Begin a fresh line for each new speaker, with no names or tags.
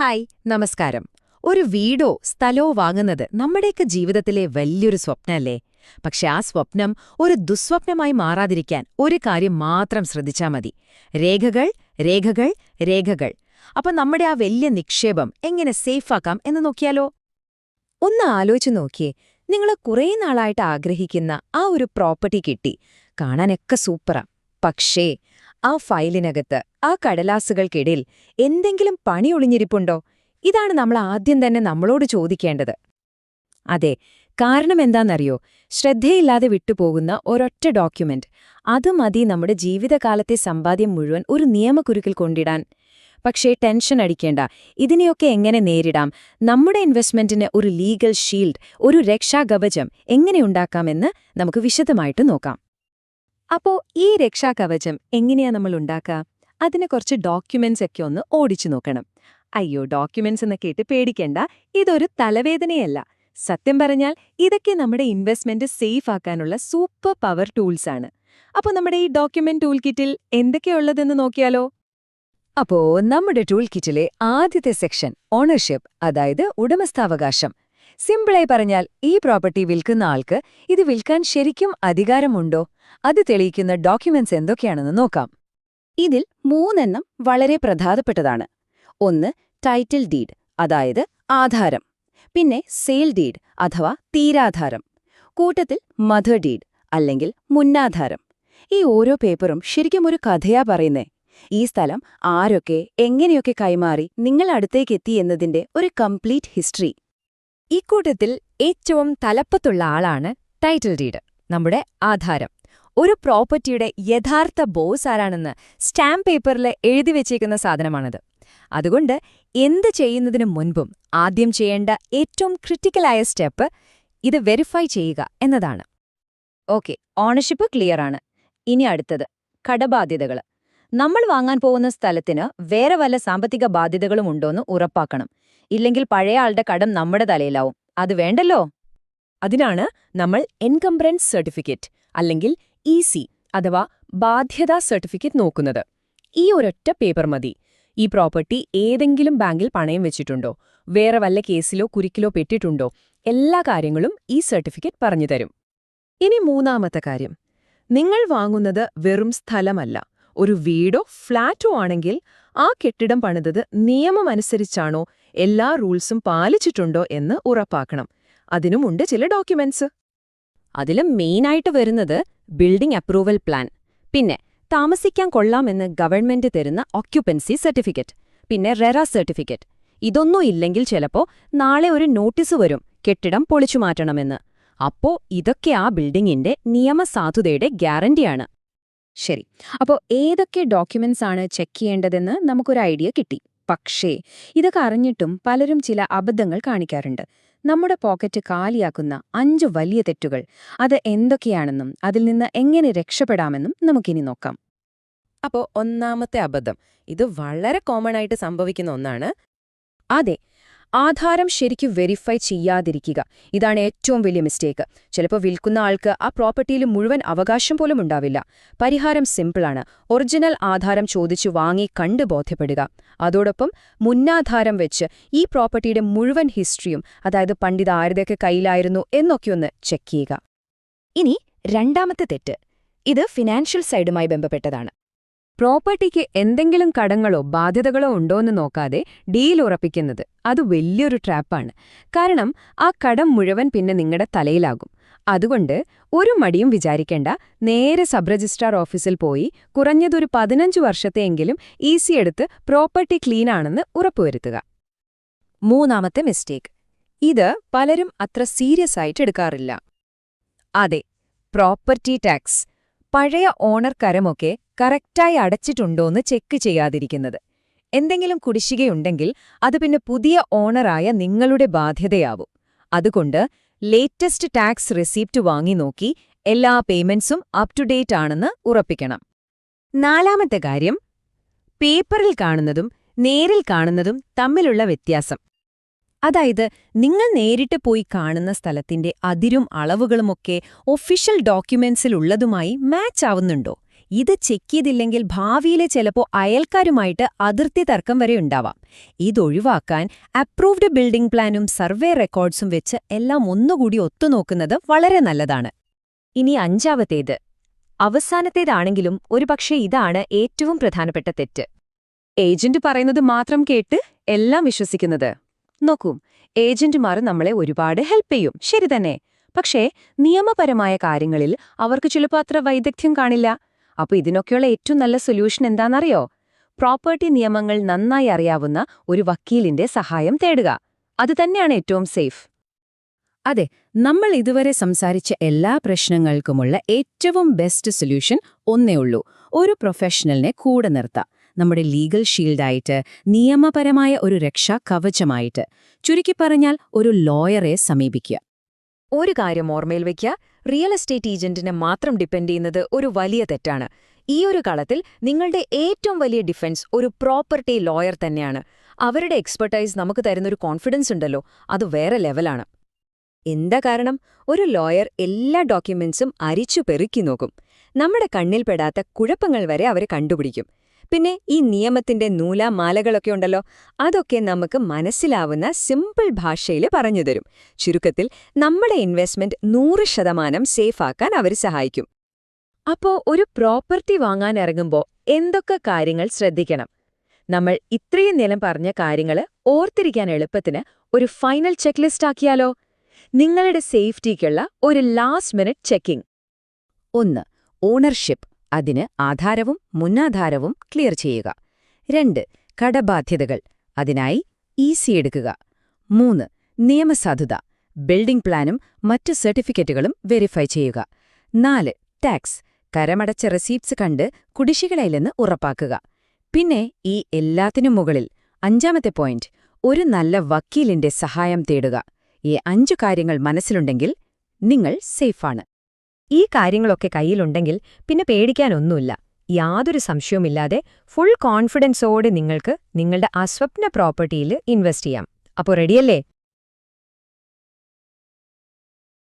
Hi നമസ്കാരം. ഒരു വീടോ സ്ഥലോ വാങ്ങുന്നത് നമ്മുടെയൊക്കെ ജീവിതത്തിലെ വലിയൊരു സ്വപ്നമല്ലേ പക്ഷെ ആ സ്വപ്നം ഒരു ദുസ്വപ്നമായി മാറാതിരിക്കാൻ ഒരു കാര്യം മാത്രം ശ്രദ്ധിച്ചാൽ മതി. രേഖകൾ രേഖകൾ രേഖകൾ. അപ്പൊ നമ്മുടെ ആ വലിയ നിക്ഷേപം എങ്ങനെ സേഫാക്കാം എന്ന് നോക്കിയാലോ? ഒന്ന് ആലോചിച്ചു നോക്കിയേ. നിങ്ങൾ കുറേ നാളായിട്ട് ആഗ്രഹിക്കുന്ന ആ ഒരു പ്രോപ്പർട്ടി കിട്ടി. കാണാനൊക്കെ സൂപ്പറാ. പക്ഷേ ആ ഫയലിനകത്ത് ആ കടലാസുകൾക്കിടയിൽ എന്തെങ്കിലും പണി ഒളിഞ്ഞിരിപ്പുണ്ടോ? ഇതാണ് നമ്മൾ ആദ്യം തന്നെ നമ്മളോട് ചോദിക്കേണ്ടത്. അതെ കാരണം എന്താണെന്നറിയോ? ശ്രദ്ധയില്ലാതെ വിട്ടുപോകുന്ന ഒരൊറ്റ ഡോക്യുമെന്റ്. അത് മതി നമ്മുടെ ജീവിതകാലത്തെ സമ്പാദ്യം മുഴുവൻ ഒരു നിയമക്കുരുക്കിൽ കൊണ്ടിടാൻ. പക്ഷേ ടെൻഷൻ അടിക്കേണ്ട ഇതിനെയൊക്കെ എങ്ങനെ നേരിടാം? നമ്മുടെ ഇൻവെസ്റ്റ്മെന്റിന് ഒരു ലീഗൽ ഷീൽഡ് ഒരു രക്ഷാകവചം എങ്ങനെ ഉണ്ടാക്കാമെന്ന് നമുക്ക് വിശദമായിട്ട് നോക്കാം. അപ്പോ ഈ രക്ഷാകവചം എങ്ങനെയാ നമ്മൾ ഉണ്ടാക്കുക? അതിന് കുറച്ച് ഡോക്യുമെന്റ്സ് ഒക്കെ ഒന്ന് ഓടിച്ചു നോക്കണം. അയ്യോ ഡോക്യുമെന്റ്സ് എന്ന് കേട്ട് പേടിക്കേണ്ട. ഇതൊരു തലവേദനയല്ല. സത്യം പറഞ്ഞാൽ ഇതൊക്കെ നമ്മുടെ ഇൻവെസ്റ്റ്മെന്റ് സേഫ് ആക്കാനുള്ള സൂപ്പർ പവർ ടൂൾസ് ആണ്. അപ്പോൾ നമ്മുടെ ഈ ഡോക്യുമെന്റ് ടൂൾ കിറ്റിൽ എന്തൊക്കെയുള്ളതെന്ന് നോക്കിയാലോ? അപ്പോ നമ്മുടെ ടൂൾ കിറ്റിലെ ആദ്യത്തെ സെക്ഷൻ ഓണർഷിപ്പ് അതായത് ഉടമസ്ഥാവകാശം. സിമ്പിളായി പറഞ്ഞാൽ ഈ പ്രോപ്പർട്ടി വിൽക്കുന്ന ആൾക്ക് ഇത് വിൽക്കാൻ ശരിക്കും അധികാരമുണ്ടോ? അത് തെളിയിക്കുന്ന ഡോക്യുമെന്റ്സ് എന്തൊക്കെയാണെന്ന് നോക്കാം. ഇതിൽ മൂന്നെണ്ണം വളരെ പ്രധാനപ്പെട്ടതാണ്. ഒന്ന് ടൈറ്റിൽ ഡീഡ് അതായത് ആധാരം. പിന്നെ സെയിൽ ഡീഡ് അഥവാ തീരാധാരം. കൂട്ടത്തിൽ മധർ ഡീഡ് അല്ലെങ്കിൽ മുന്നാധാരം. ഈ ഓരോ പേപ്പറും ശരിക്കും ഒരു കഥയാ പറയുന്നേ. ഈ സ്ഥലം ആരൊക്കെ എങ്ങനെയൊക്കെ കൈമാറി നിങ്ങൾ അടുത്തേക്കെത്തി എന്നതിന്റെ ഒരു കംപ്ലീറ്റ് ഹിസ്റ്ററി. ഇക്കൂട്ടത്തിൽ ഏറ്റവും തലപ്പത്തുള്ള ആളാണ് ടൈറ്റിൽ ഡീഡ് നമ്മുടെ ആധാരം. ഒരു പ്രോപ്പർട്ടിയുടെ യഥാർത്ഥ ബോസ് ആരാണെന്ന് സ്റ്റാമ്പ് പേപ്പറിൽ എഴുതി വെച്ചേക്കുന്ന സാധനമാണത്. അതുകൊണ്ട് എന്ത് ചെയ്യുന്നതിന് മുൻപും ആദ്യം ചെയ്യേണ്ട ഏറ്റവും ക്രിട്ടിക്കലായ സ്റ്റെപ്പ് ഇത് വെരിഫൈ ചെയ്യുക എന്നതാണ്. ഓക്കെ ഓണർഷിപ്പ് ക്ലിയർ ആണ്. ഇനി അടുത്തത് കടബാധ്യതകൾ നമ്മൾ വാങ്ങാൻ പോകുന്ന സ്ഥലത്തിന് വേറെ വല്ല സാമ്പത്തിക ബാധ്യതകളും ഉണ്ടോന്ന് ഉറപ്പാക്കണം. ഇല്ലെങ്കിൽ പഴയ ആളുടെ കടം നമ്മുടെ തലയിലാവും. അത് വേണ്ടല്ലോ? അതിനാണ് നമ്മൾ എൻകംബ്രൻസ് സർട്ടിഫിക്കറ്റ് അല്ലെങ്കിൽ ഇ സി അഥവാ ബാധ്യതാ സർട്ടിഫിക്കറ്റ് നോക്കുന്നത്. ഈ ഒരൊറ്റ പേപ്പർ മതി. ഈ പ്രോപ്പർട്ടി ഏതെങ്കിലും ബാങ്കിൽ പണയം വെച്ചിട്ടുണ്ടോ? വേറെ വല്ല കേസിലോ കുരുക്കിലോ പെട്ടിട്ടുണ്ടോ? എല്ലാ കാര്യങ്ങളും ഈ സർട്ടിഫിക്കറ്റ് പറഞ്ഞുതരും ഇനി മൂന്നാമത്തെ കാര്യം. നിങ്ങൾ വാങ്ങുന്നത് വെറും സ്ഥലമല്ല. ഒരു വീടോ ഫ്ളാറ്റോ ആണെങ്കിൽ ആ കെട്ടിടം പണിതത് നിയമമനുസരിച്ചാണോ എല്ലാ റൂൾസും പാലിച്ചിട്ടുണ്ടോ എന്ന് ഉറപ്പാക്കണം. അതിനുമുണ്ട് ചില ഡോക്യുമെന്റ്സ്. അതിലും മെയിനായിട്ട് വരുന്നത് ബിൽഡിംഗ് അപ്രൂവൽ പ്ലാൻ. പിന്നെ താമസിക്കാൻ കൊള്ളാമെന്ന് ഗവൺമെന്റ് തരുന്ന ഓക്യുപ്പൻസി സർട്ടിഫിക്കറ്റ്. പിന്നെ റെറ സർട്ടിഫിക്കറ്റ്. ഇതൊന്നും ഇല്ലെങ്കിൽ ചിലപ്പോ നാളെ ഒരു നോട്ടീസ് വരും കെട്ടിടം പൊളിച്ചു മാറ്റണമെന്ന്. അപ്പോ ഇതൊക്കെ ആ ബിൽഡിംഗിന്റെ നിയമസാധുതയുടെ ഗ്യാരണ്ടിയാണ്. ശരി. അപ്പോൾ ഏതൊക്കെ ഡോക്യുമെന്റ്സ് ആണ് ചെക്ക് ചെയ്യേണ്ടതെന്ന് നമുക്കൊരു ഐഡിയ കിട്ടി. പക്ഷേ ഇതൊക്കെ അറിഞ്ഞിട്ടും പലരും ചില അബദ്ധങ്ങൾ കാണിക്കാറുണ്ട്. നമ്മുടെ പോക്കറ്റ് കാലിയാക്കുന്ന അഞ്ച് വലിയ തെറ്റുകൾ അത് എന്തൊക്കെയാണെന്നും അതിൽ നിന്ന് എങ്ങനെ രക്ഷപ്പെടാമെന്നും നമുക്കിനി നോക്കാം. അപ്പോൾ ഒന്നാമത്തെ അബദ്ധം. ഇത് വളരെ കോമൺ ആയിട്ട് സംഭവിക്കുന്ന ഒന്നാണ്. അതെ ആധാരം ശരിക്കും വെരിഫൈ ചെയ്യാതിരിക്കുക. ഇതാണ് ഏറ്റവും വലിയ മിസ്റ്റേക്ക് ചിലപ്പോൾ വിൽക്കുന്ന ആൾക്ക് ആ പ്രോപ്പർട്ടിയിൽ മുഴുവൻ അവകാശം പോലും ഉണ്ടാവില്ല. പരിഹാരം സിമ്പിളാണ് ഒറിജിനൽ ആധാരം ചോദിച്ചു വാങ്ങി കണ്ട് ബോധ്യപ്പെടുക. അതോടൊപ്പം മുന്നാധാരം വെച്ച് ഈ പ്രോപ്പർട്ടിയുടെ മുഴുവൻ ഹിസ്റ്ററിയും അതായത് പണ്ഡിത ആരുടെയൊക്കെ കയ്യിലായിരുന്നു എന്നൊക്കെയൊന്ന് ചെക്ക് ചെയ്യുക. ഇനി രണ്ടാമത്തെ തെറ്റ്. ഇത് ഫിനാൻഷ്യൽ സൈഡുമായി ബന്ധപ്പെട്ടതാണ്. പ്രോപ്പർട്ടിക്ക് എന്തെങ്കിലും കടങ്ങളോ ബാധ്യതകളോ ഉണ്ടോയെന്ന് നോക്കാതെ ഡീൽ ഉറപ്പിക്കുന്നത് അത് വലിയൊരു ട്രാപ്പാണ്. കാരണം ആ കടം മുഴുവൻ പിന്നെ നിങ്ങളുടെ തലയിലാകും. അതുകൊണ്ട് ഒരു മടിയും വിചാരിക്കേണ്ട. നേരെ സബ് രജിസ്ട്രാർ ഓഫീസിൽ പോയി കുറഞ്ഞതൊരു പതിനഞ്ച് വർഷത്തെയെങ്കിലും ഈസി എടുത്ത് പ്രോപ്പർട്ടി ക്ലീൻ ആണെന്ന് ഉറപ്പുവരുത്തുക. മൂന്നാമത്തെ മിസ്റ്റേക്ക്. ഇത് പലരും അത്ര സീരിയസ് ആയിട്ട് എടുക്കാറില്ല. അതെ പ്രോപ്പർട്ടി ടാക്സ്. പഴയ ഓണർ കരമൊക്കെ കറക്റ്റായി അടച്ചിട്ടുണ്ടോന്ന് ചെക്ക് ചെയ്യാതിരിക്കുന്നത്. എന്തെങ്കിലും കുടിശ്ശികയുണ്ടെങ്കിൽ അത് പിന്നെ പുതിയ ഓണറായ നിങ്ങളുടെ ബാധ്യതയാവും. അതുകൊണ്ട് ലേറ്റസ്റ്റ് ടാക്സ് റെസീപ്റ്റ് വാങ്ങി നോക്കി എല്ലാ പേയ്മെന്റ്സും അപ് ടു ഡേറ്റ് ആണെന്ന് ഉറപ്പിക്കണം. നാലാമത്തെ കാര്യം പേപ്പറിൽ കാണുന്നതും നേരിൽ കാണുന്നതും തമ്മിലുള്ള വ്യത്യാസം. അതായത് നിങ്ങൾ നേരിട്ട് പോയി കാണുന്ന സ്ഥലത്തിന്റെ അതിരും അളവുകളുമൊക്കെ ഒഫീഷ്യൽ ഡോക്യുമെന്റ്സിലുള്ളതുമായി മാച്ച് ആവുന്നുണ്ടോ?
ഇത് ചെക്ക് ചെയ്തില്ലെങ്കിൽ ഭാവിയിലെ ചിലപ്പോൾ അയൽക്കാരുമായിട്ട് അതിർത്തി തർക്കം വരെ ഉണ്ടാവാം. ഇതൊഴിവാക്കാൻ അപ്രൂവ്ഡ് ബിൽഡിംഗ് പ്ലാനും സർവേ റെക്കോർഡ്സും വെച്ച് എല്ലാം ഒന്നുകൂടി ഒത്തുനോക്കുന്നത് വളരെ നല്ലതാണ്.
ഇനി അഞ്ചാമത്തേത്. അവസാനത്തേതാണെങ്കിലും ഒരുപക്ഷെ ഇതാണ് ഏറ്റവും പ്രധാനപ്പെട്ട തെറ്റ്. ഏജന്റ് പറയുന്നത് മാത്രം കേട്ട് എല്ലാം വിശ്വസിക്കുന്നത്. നോക്കൂ ഏജന്റുമാർ നമ്മളെ ഒരുപാട് ഹെൽപ്പ് ചെയ്യും. ശരി തന്നെ. പക്ഷേ നിയമപരമായ കാര്യങ്ങളിൽ അവർക്ക് ചിലപ്പോൾ അത്ര വൈദഗ്ധ്യം കാണില്ല. അപ്പൊ ഇതിനൊക്കെയുള്ള ഏറ്റവും നല്ല സൊല്യൂഷൻ എന്താണെന്നറിയോ? പ്രോപ്പർട്ടി നിയമങ്ങൾ നന്നായി അറിയാവുന്ന ഒരു വക്കീലിന്റെ സഹായം തേടുക. അത് തന്നെയാണ് ഏറ്റവും സേഫ്
അതെ നമ്മൾ ഇതുവരെ സംസാരിച്ച എല്ലാ പ്രശ്നങ്ങൾക്കുമുള്ള ഏറ്റവും ബെസ്റ്റ് സൊല്യൂഷൻ ഒന്നേ ഉള്ളൂ. ഒരു പ്രൊഫഷണലിനെ കൂടെ നിർത്താം. നമ്മുടെ ലീഗൽ ഷീൽഡായിട്ട് നിയമപരമായ ഒരു രക്ഷാ കവചമായിട്ട്. ചുരുക്കി പറഞ്ഞാൽ ഒരു ലോയറെ സമീപിക്കുക.
ഒരു കാര്യം ഓർമ്മയിൽ വയ്ക്കുക. റിയൽ എസ്റ്റേറ്റ് ഏജന്റിനെ മാത്രം ഡിപ്പെൻഡ് ചെയ്യുന്നത് ഒരു വലിയ തെറ്റാണ്. ഈ ഒരു കളത്തിൽ നിങ്ങളുടെ ഏറ്റവും വലിയ ഡിഫൻസ് ഒരു പ്രോപ്പർട്ടി ലോയർ തന്നെയാണ്. അവരുടെ എക്സ്പെർട്ടൈസ് നമുക്ക് തരുന്നൊരു കോൺഫിഡൻസ് ഉണ്ടല്ലോ അത് വേറെ ലെവലാണ്. എന്താ കാരണം? ഒരു ലോയർ എല്ലാ ഡോക്യുമെന്റ്സും അരിച്ചു പെറുക്കി നോക്കും. നമ്മുടെ കണ്ണിൽപ്പെടാത്ത കുഴപ്പങ്ങൾ വരെ അവർ കണ്ടുപിടിക്കും. പിന്നെ ഈ നിയമത്തിന്റെ നൂലാമാലകളൊക്കെ ഉണ്ടല്ലോ അതൊക്കെ നമുക്ക് മനസ്സിലാവുന്ന സിമ്പിൾ ഭാഷയിൽ പറഞ്ഞുതരും ചുരുക്കത്തിൽ നമ്മുടെ ഇൻവെസ്റ്റ്മെന്റ് നൂറ് ശതമാനം സേഫാക്കാൻ അവർ സഹായിക്കും. അപ്പോ ഒരു പ്രോപ്പർട്ടി വാങ്ങാൻ ഇറങ്ങുമ്പോൾ എന്തൊക്കെ കാര്യങ്ങൾ ശ്രദ്ധിക്കണം? നമ്മൾ ഇത്രയും നേരം പറഞ്ഞ കാര്യങ്ങൾ ഓർത്തിരിക്കാൻ എളുപ്പത്തിന് ഒരു ഫൈനൽ ചെക്ക് ലിസ്റ്റ് ആക്കിയാലോ? നിങ്ങളുടെ സേഫ്റ്റിക്കുള്ള ഒരു ലാസ്റ്റ് മിനിറ്റ് ചെക്കിംഗ് ഒന്ന് ഓണർഷിപ്പ് അതിന് ആധാരവും മുന്നാധാരവും ക്ലിയർ ചെയ്യുക. രണ്ട് കടബാധ്യതകൾ. അതിനായി ഈസി എടുക്കുക. മൂന്ന് നിയമസാധുത. ബിൽഡിംഗ് പ്ലാനും മറ്റ് സർട്ടിഫിക്കറ്റുകളും വെരിഫൈ ചെയ്യുക. നാല് ടാക്സ്. കരമടച്ച റെസീപ്റ്റ്സ് കണ്ട് കുടിശ്ശികളയില്ലെന്ന് ഉറപ്പാക്കുക. പിന്നെ ഈ എല്ലാത്തിനും മുകളിൽ അഞ്ചാമത്തെ പോയിന്റ് ഒരു നല്ല വക്കീലിന്റെ സഹായം തേടുക. ഈ അഞ്ചു കാര്യങ്ങൾ മനസ്സിലുണ്ടെങ്കിൽ നിങ്ങൾ സേഫാണ്. ഈ കാര്യങ്ങളൊക്കെ കയ്യിലുണ്ടെങ്കിൽ പിന്നെ പേടിക്കാനൊന്നുമില്ല. യാതൊരു സംശയവുമില്ലാതെ ഫുൾ കോൺഫിഡൻസോടെ നിങ്ങൾക്ക് നിങ്ങളുടെ ആ സ്വപ്ന പ്രോപ്പർട്ടിയിൽ ഇൻവെസ്റ്റ് ചെയ്യാം. അപ്പോൾ റെഡിയല്ലേ